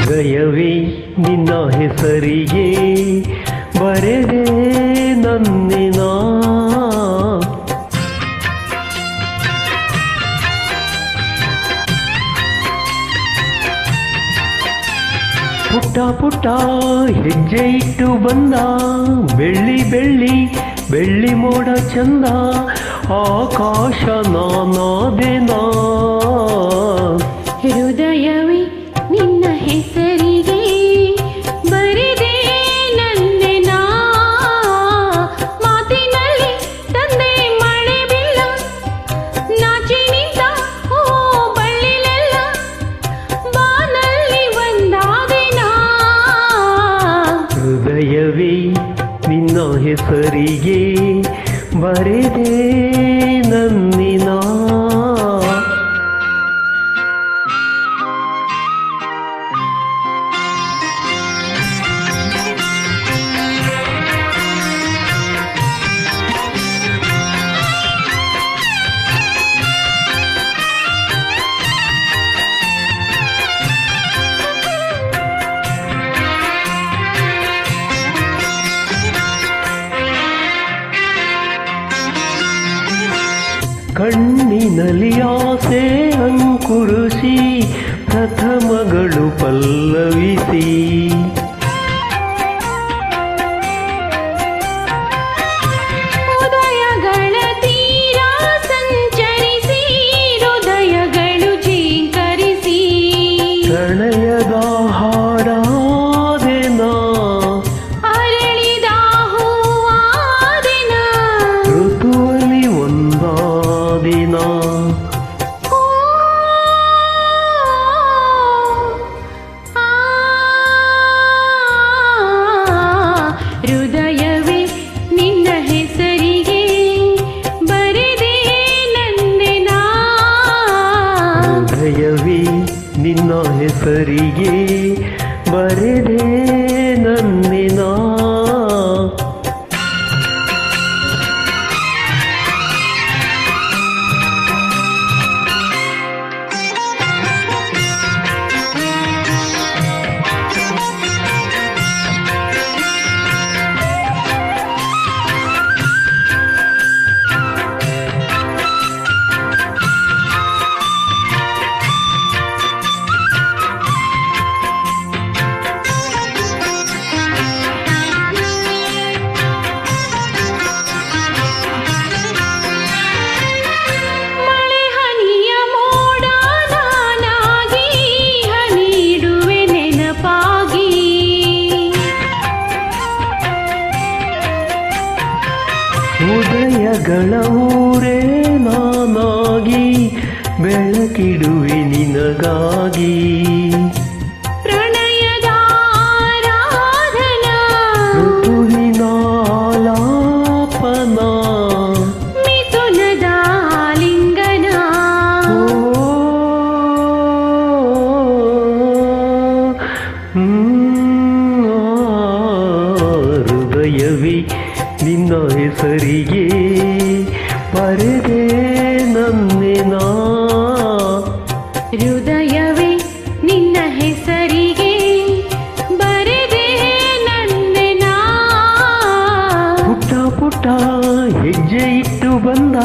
ಹೃದಯವೇ ನಿನ್ನ ಹೆಸರಿಗೆ ಬರೆದೆ ನನ್ನಿನ ಪುಟ್ಟ ಪುಟ್ಟ ಹೆಜ್ಜೆ ಇಟ್ಟು ಬಂದ ಬೆಳ್ಳಿ ಬೆಳ್ಳಿ ಬೆಳ್ಳಿ ಮೋಡ ಚಂದ ಆಕಾಶ ನಾನಾದೆನಾ ಹೃದಯವೇ நாகேஸ்வரியே வருதே. ಕಣ್ಣಿನಲ್ಲಿ ಆಸೆ ಅಂಕುರುಸಿ ಪ್ರಥಮಗಳು ಪಲ್ಲವಿಸಿ. परिये बरधे ಉದಯಗಳ ಊರೇ ನಾನಾಗಿ ಬೆಳಕಿಡುವೆ ನಿನಗಾಗಿ ಪ್ರಣಯದ ನಿನ್ನ ಹೆಸರಿಗೆ ಪರದೆ ನನ್ನೆ ನಾ. ಹೃದಯವೇ ನಿನ್ನ ಹೆಸರಿಗೆ ಬರೆದೆ ನನ್ನೆ ನಾ. ಪುಟ್ಟ ಪುಟ್ಟ ಹೆಜ್ಜೆ ಇಟ್ಟು ಬಂದ.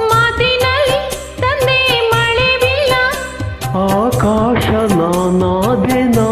ಮಾತಿನಲ್ಲಿ ತಂದೆ ಮಳೆ ಆಕಾಶ ನಾನಾದೆ ನಾ.